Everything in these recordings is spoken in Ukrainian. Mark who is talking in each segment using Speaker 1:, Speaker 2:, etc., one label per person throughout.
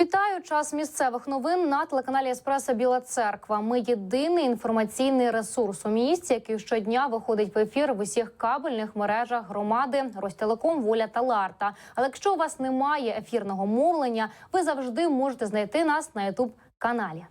Speaker 1: Вітаю час місцевих новин на телеканалі Еспресо Біла Церква. Ми єдиний інформаційний ресурс у місті, який щодня виходить в ефір в усіх кабельних мережах громади Ростелеком, Воля та Ларта. Але якщо у вас немає ефірного мовлення, ви завжди можете знайти нас на Ютуб каналі.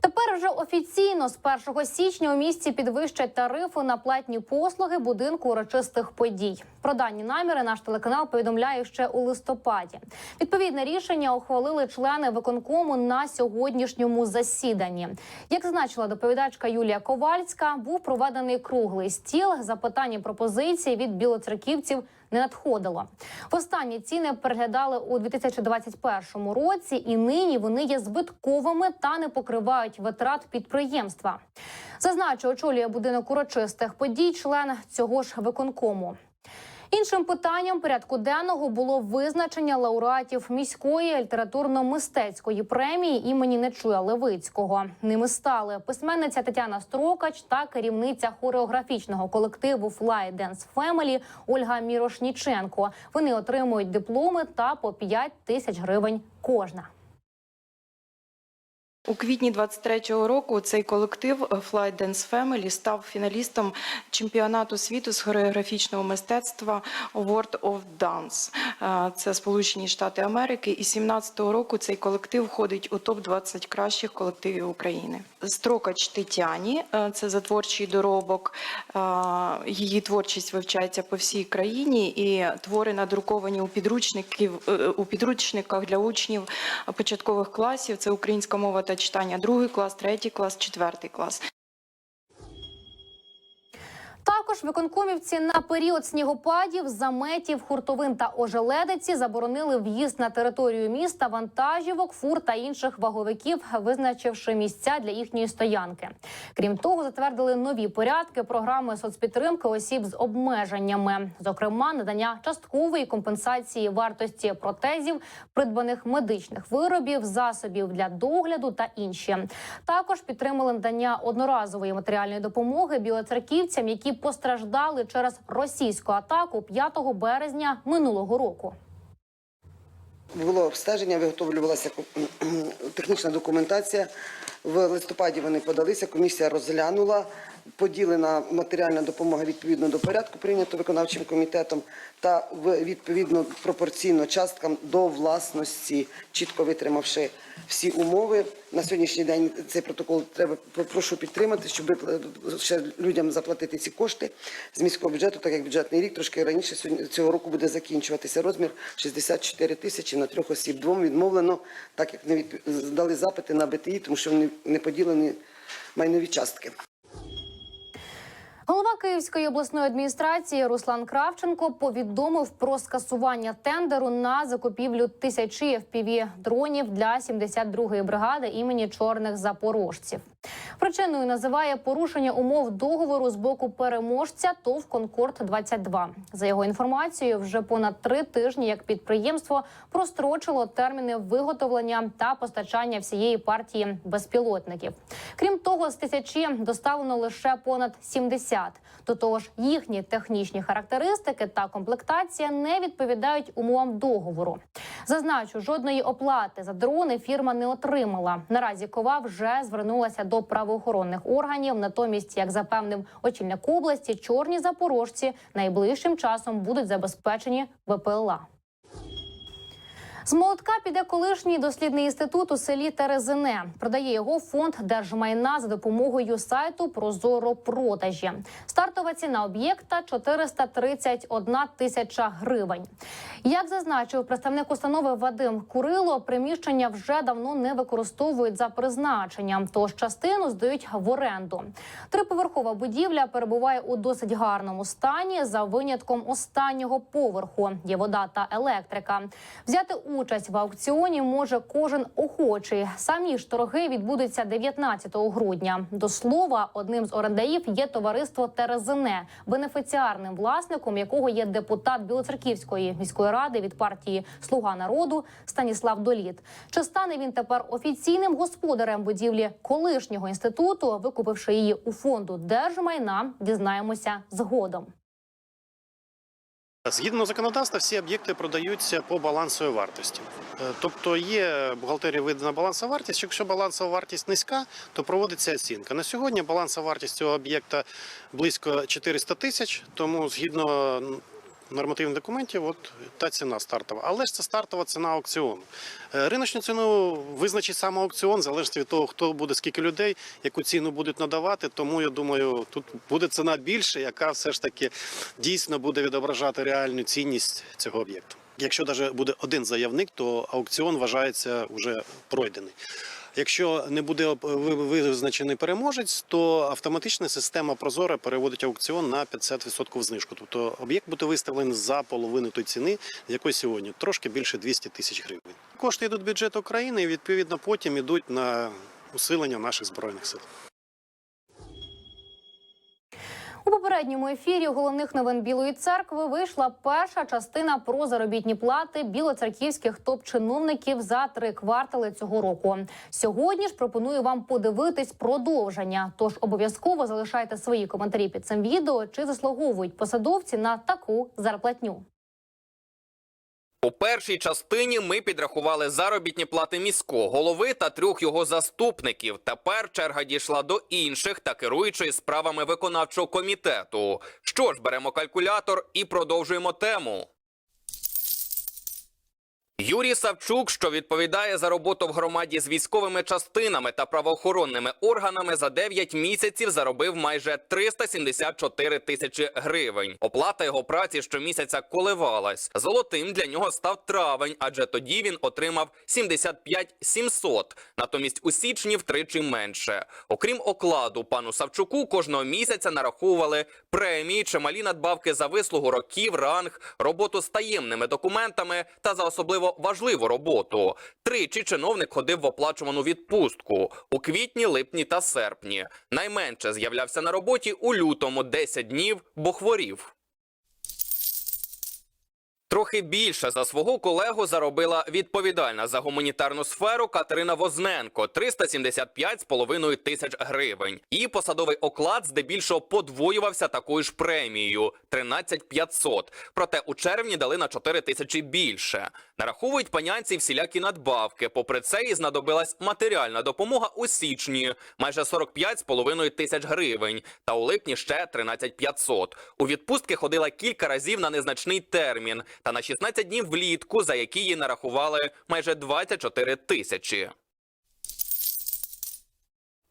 Speaker 1: Тепер вже офіційно з 1 січня у місті підвищать тарифи на платні послуги будинку урочистих подій. Про дані наміри наш телеканал повідомляє ще у листопаді. Відповідне рішення ухвалили члени виконкому на сьогоднішньому засіданні. Як зазначила доповідачка Юлія Ковальська, був проведений круглий стіл. Запитання пропозиції від білоцерківців не надходило. Востаннє ціни переглядали у 2021 році, і нині вони є збитковими та не покривають витрат підприємства. Зазначу, очолює будинок урочистих подій, член цього ж виконкому. Іншим питанням порядку денного було визначення лауреатів міської літературно-мистецької премії імені Нечуя Левицького. Ними стали письменниця Тетяна Строкач та керівниця хореографічного колективу Fly Dance Family Ольга Мірошніченко. Вони отримують дипломи та по 5 тисяч гривень кожна.
Speaker 2: У квітні 23-го року цей колектив е, Flight Dance Family став фіналістом чемпіонату світу з хореографічного мистецтва World of Dance. Е, Це Сполучені Штати Америки. І 17-го року цей колектив входить у топ 20 кращих колективів України. Строкач Тетяні е, це за творчий доробок. Її творчість вивчається по всій країні, і твори надруковані у підручників у підручниках для учнів початкових класів. Це українська мова та читання, другий клас, третій клас, четвертий клас.
Speaker 1: Також виконкомівці на період снігопадів, заметів, хуртовин та ожеледиці заборонили в'їзд на територію міста вантажівок, фур та інших ваговиків, визначивши місця для їхньої стоянки. Крім того, затвердили нові порядки програми соцпідтримки осіб з обмеженнями, зокрема надання часткової компенсації вартості протезів, придбаних медичних виробів, засобів для догляду та інші. Також підтримали надання одноразової матеріальної допомоги білоцерківцям, які постраждали через російську атаку 5 березня минулого року.
Speaker 3: Було обстеження, виготовлювалася технічна документація. В листопаді вони подалися, комісія розглянула. Поділена матеріальна допомога відповідно до порядку, прийнято виконавчим комітетом, та відповідно пропорційно часткам до власності, чітко витримавши всі умови. На сьогоднішній день цей протокол треба прошу підтримати, щоб ще людям заплатити ці кошти з міського бюджету, так як бюджетний рік трошки раніше цього року буде закінчуватися. Розмір 64 тисячі на трьох осіб. Двом відмовлено, так як не здали запити на БТІ, тому що вони не поділені майнові частки.
Speaker 1: Голова Київської обласної адміністрації Руслан Кравченко повідомив про скасування тендеру на закупівлю тисячі fpv дронів для 72-ї бригади імені чорних запорожців. Причиною називає порушення умов договору з боку переможця ТОВ Конкорд 22 За його інформацією, вже понад три тижні як підприємство прострочило терміни виготовлення та постачання всієї партії безпілотників. Крім того, з тисячі доставлено лише понад 70. До того ж, їхні технічні характеристики та комплектація не відповідають умовам договору. Зазначу, жодної оплати за дрони фірма не отримала. Наразі кова вже звернулася до правоохоронних органів. Натомість, як запевнив очільник області, чорні запорожці найближчим часом будуть забезпечені ВПЛА. З молотка піде колишній дослідний інститут у селі Терезине. Продає його фонд держмайна за допомогою сайту Прозоро продажі. Стартова ціна об'єкта 431 тисяча гривень. Як зазначив представник установи Вадим Курило, приміщення вже давно не використовують за призначенням, тож частину здають в оренду. Триповерхова будівля перебуває у досить гарному стані за винятком останнього поверху. Є вода та електрика. Взяти участь в аукціоні може кожен охочий. Самі ж торги відбудуться 19 грудня. До слова, одним з орендарів є товариство Терезине, бенефіціарним власником якого є депутат Білоцерківської міської ради від партії Слуга народу Станіслав Доліт. Чи стане він тепер офіційним господарем будівлі колишнього інституту, викупивши її у фонду держмайна, дізнаємося згодом.
Speaker 4: Згідно законодавства, всі об'єкти продаються по балансовій вартості. Е, Тобто є бухгалтерія видана балансова вартість. Якщо балансова вартість низька, то проводиться оцінка. На сьогодні балансова вартість цього об'єкта близько 400 тисяч, тому згідно нормативних документів, от та ціна стартова. Але ж це стартова ціна аукціону. Е, Риночну ціну визначить саме аукціон, залежить від того, хто буде, скільки людей, яку ціну будуть надавати. Тому я думаю, тут буде ціна більше, яка все ж таки дійсно буде відображати реальну цінність цього об'єкту. Якщо навіть буде один заявник, то аукціон вважається вже пройдений. Якщо не буде визначений переможець, то автоматична система Прозора переводить аукціон на 50% знижку. Тобто об'єкт буде виставлений за половину тої ціни, якої сьогодні трошки більше 200 тисяч гривень. Кошти йдуть в бюджет України і відповідно потім йдуть на усилення наших збройних сил.
Speaker 1: У попередньому ефірі головних новин Білої церкви вийшла перша частина про заробітні плати білоцерківських топ-чиновників за три квартали цього року. Сьогодні ж пропоную вам подивитись продовження. Тож обов'язково залишайте свої коментарі під цим відео, чи заслуговують посадовці на таку зарплатню.
Speaker 5: У першій частині ми підрахували заробітні плати міського голови та трьох його заступників. Тепер черга дійшла до інших та керуючої справами виконавчого комітету. Що ж, беремо калькулятор і продовжуємо тему. Юрій Савчук, що відповідає за роботу в громаді з військовими частинами та правоохоронними органами, за 9 місяців заробив майже 374 тисячі гривень. Оплата його праці щомісяця коливалась. Золотим для нього став травень, адже тоді він отримав 75 700, натомість у січні втричі менше. Окрім окладу, пану Савчуку кожного місяця нараховували премії, чималі надбавки за вислугу років, ранг, роботу з таємними документами та за особливо важливу роботу. Тричі чиновник ходив в оплачувану відпустку у квітні, липні та серпні. Найменше з'являвся на роботі у лютому 10 днів, бо хворів. Трохи більше за свого колегу заробила відповідальна за гуманітарну сферу Катерина Возненко 375,5 тисяч гривень. Її посадовий оклад здебільшого подвоювався такою ж премією 13 500. Проте у червні дали на 4 тисячі більше. Нараховують панянці всілякі надбавки. Попри це, і знадобилась матеріальна допомога у січні майже 45,5 тисяч гривень. Та у липні ще 13 500. У відпустки ходила кілька разів на незначний термін та на 16 днів влітку, за які їй нарахували майже 24 тисячі.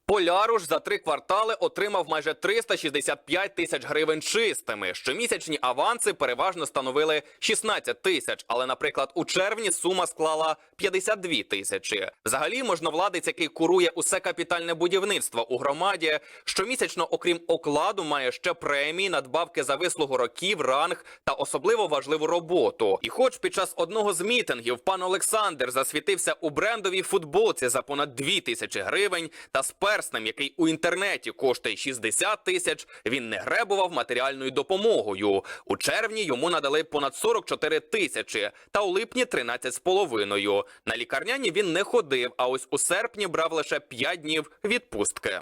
Speaker 5: Поляруш за три квартали отримав майже 365 тисяч гривень чистими. Щомісячні аванси переважно становили 16 тисяч, але, наприклад, у червні сума склала 52 тисячі. Взагалі, можновладець, який курує усе капітальне будівництво у громаді, щомісячно, окрім окладу, має ще премії, надбавки за вислугу років, ранг та особливо важливу роботу. І, хоч під час одного з мітингів пан Олександр засвітився у брендовій футболці за понад 2 тисячі гривень та з перснем, який у інтернеті коштує 60 тисяч, він не гребував матеріальною допомогою. У червні йому надали понад 44 тисячі, та у липні 13 з половиною. На лікарняні він не ходив, а ось у серпні брав лише 5 днів відпустки.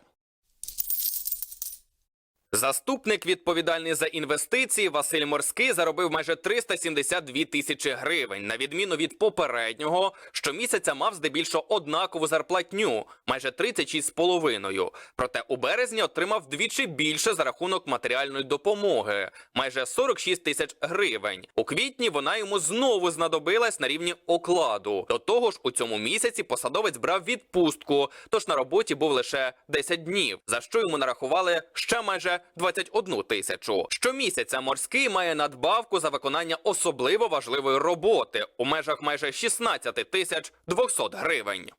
Speaker 5: Заступник відповідальний за інвестиції Василь Морський заробив майже 372 тисячі гривень. На відміну від попереднього, щомісяця мав здебільшого однакову зарплатню майже 36,5. Проте у березні отримав вдвічі більше за рахунок матеріальної допомоги майже 46 тисяч гривень. У квітні вона йому знову знадобилась на рівні окладу. До того ж, у цьому місяці посадовець брав відпустку, тож на роботі був лише 10 днів, за що йому нарахували ще майже 21 тисячу. Щомісяця морський має надбавку за виконання особливо важливої роботи у межах майже 16 тисяч 200 гривень.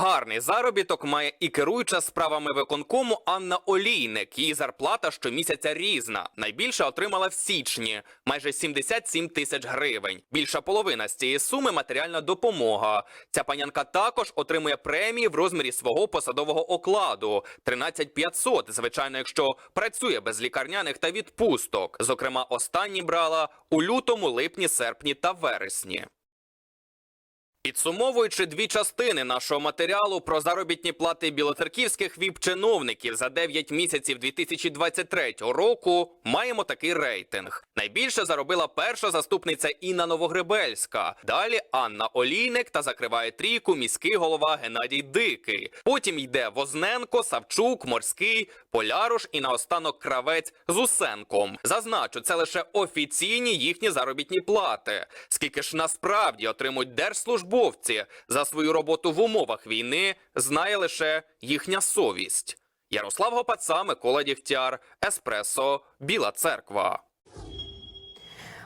Speaker 5: Гарний заробіток має і керуюча справами виконкому Анна Олійник. Її зарплата щомісяця різна. Найбільше отримала в січні майже 77 тисяч гривень. Більша половина з цієї суми матеріальна допомога. Ця панянка також отримує премії в розмірі свого посадового окладу 13 500, звичайно, якщо працює без лікарняних та відпусток. Зокрема, останні брала у лютому, липні, серпні та вересні. Підсумовуючи дві частини нашого матеріалу про заробітні плати білоцерківських віп-чиновників за 9 місяців 2023 року, маємо такий рейтинг. Найбільше заробила перша заступниця Інна Новогребельська. Далі Анна Олійник та закриває трійку міський голова Геннадій Дикий. Потім йде Возненко, Савчук, Морський, Поляруш і наостанок кравець з Усенком. Зазначу, це лише офіційні їхні заробітні плати. Скільки ж насправді отримують держслужбовці за свою роботу в умовах війни, знає лише їхня совість. Ярослав Гопаца, Микола Дігтяр, Еспресо, Біла Церква.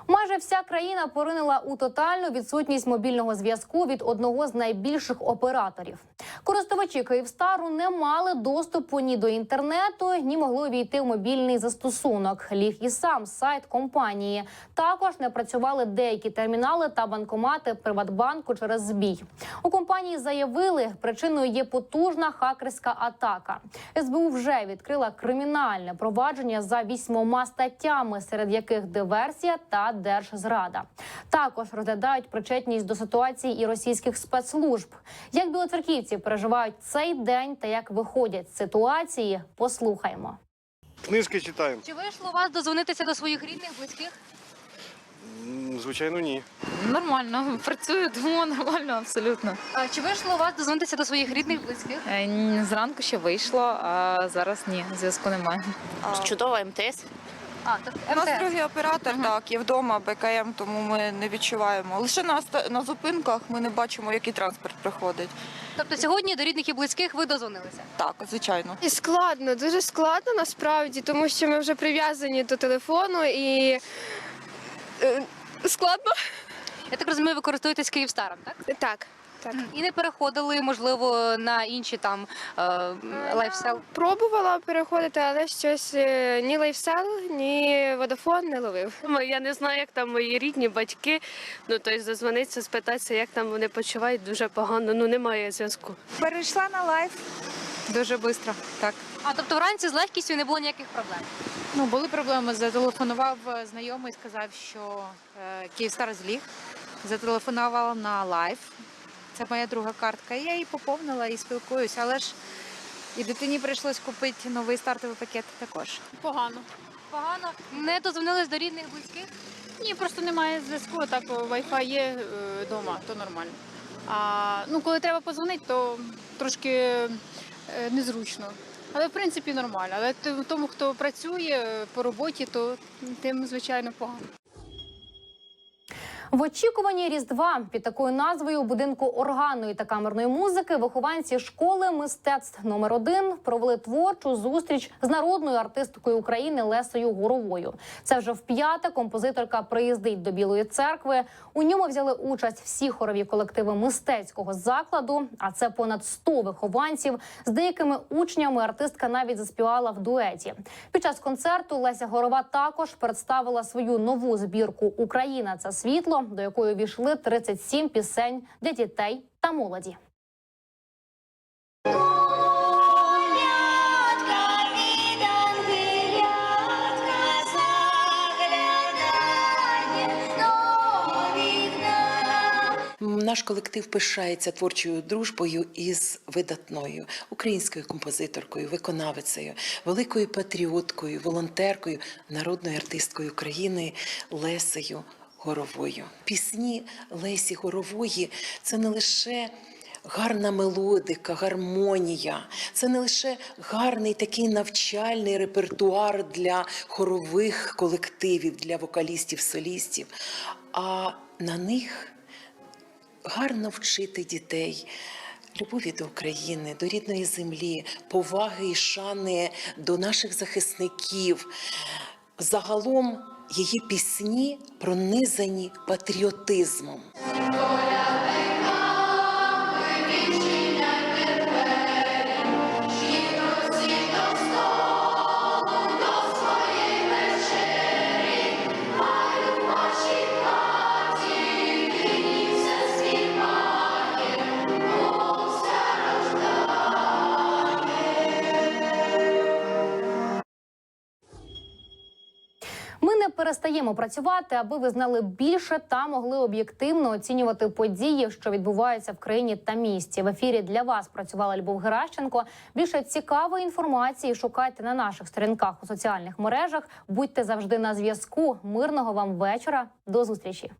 Speaker 1: Майже вся країна поринула у тотальну відсутність мобільного зв'язку від одного з найбільших операторів. Користувачі Київстару не мали доступу ні до інтернету, ні могли увійти в мобільний застосунок. Ліг і сам сайт компанії. Також не працювали деякі термінали та банкомати Приватбанку через збій. У компанії заявили, причиною є потужна хакерська атака. СБУ вже відкрила кримінальне провадження за вісьмома статтями, серед яких диверсія та держзрада. Також розглядають причетність до ситуації і російських спецслужб. Як білоцерківці переживають цей день та як виходять з ситуації, послухаймо.
Speaker 6: Книжки читаємо.
Speaker 1: Чи вийшло у вас дозвонитися до своїх рідних, близьких?
Speaker 6: Звичайно, ні.
Speaker 7: Нормально, працюю, тому нормально, абсолютно.
Speaker 1: А чи вийшло у вас дозвонитися до своїх рідних, близьких?
Speaker 7: Е, Зранку ще вийшло, а зараз ні, зв'язку немає.
Speaker 8: Чудово, МТС.
Speaker 1: А так
Speaker 9: У нас другий оператор, так, є вдома БКМ, тому ми не відчуваємо. Лише на, ста- на зупинках ми не бачимо, який транспорт приходить.
Speaker 1: Тобто сьогодні до рідних і близьких ви дозвонилися?
Speaker 9: Так, звичайно.
Speaker 10: І складно, дуже складно насправді, тому що ми вже прив'язані до телефону і е, складно.
Speaker 1: Я так розумію, ви користуєтесь Київстаром, так?
Speaker 10: Так, так.
Speaker 1: І не переходили, можливо, на інші там е, лайфсел.
Speaker 10: Пробувала переходити, але щось е, ні лайфсел, ні водофон не ловив.
Speaker 11: Я не знаю, як там мої рідні батьки. Ну тобто дозвонитися, спитатися, як там вони почувають, дуже погано. Ну немає зв'язку.
Speaker 9: Перейшла на лайф.
Speaker 7: Дуже швидко, так.
Speaker 1: А тобто вранці з легкістю не було ніяких проблем.
Speaker 7: Ну, були проблеми. Зателефонував е, знайомий, сказав, що е, Київстар зліг. Зателефонувала на лайф. Це моя друга картка. Я її поповнила і спілкуюся, але ж і дитині прийшлось купити новий стартовий пакет також.
Speaker 11: Погано.
Speaker 1: Погано. Не дозвонились до рідних близьких.
Speaker 11: Ні, просто немає зв'язку. Так Wi-Fi є вдома, то нормально. А ну коли треба позвонити, то трошки е, незручно. Але в принципі нормально. Але тому, хто працює е, по роботі, то тим звичайно погано.
Speaker 1: В очікуванні Різдва під такою назвою у будинку органної та камерної музики вихованці школи мистецтв номер 1 провели творчу зустріч з народною артисткою України Лесою Горовою. Це вже вп'яте композиторка приїздить до Білої церкви. У ньому взяли участь всі хорові колективи мистецького закладу. А це понад 100 вихованців. З деякими учнями артистка навіть заспівала в дуеті. Під час концерту Леся Горова також представила свою нову збірку Україна це світло, до якої увійшли 37 пісень для дітей та молоді.
Speaker 12: Наш колектив пишається творчою дружбою із видатною українською композиторкою, виконавицею, великою патріоткою, волонтеркою, народною артисткою України Лесею Горовою. Пісні Лесі Горової це не лише гарна мелодика, гармонія, це не лише гарний такий навчальний репертуар для хорових колективів, для вокалістів-солістів, а на них гарно вчити дітей. Любові до України, до рідної землі, поваги і шани до наших захисників. Загалом її пісні пронизані патріотизмом.
Speaker 1: Перестаємо працювати, аби ви знали більше та могли об'єктивно оцінювати події, що відбуваються в країні та місті. В ефірі для вас працювала Любов Геращенко. Більше цікавої інформації шукайте на наших сторінках у соціальних мережах. Будьте завжди на зв'язку. Мирного вам вечора. До зустрічі.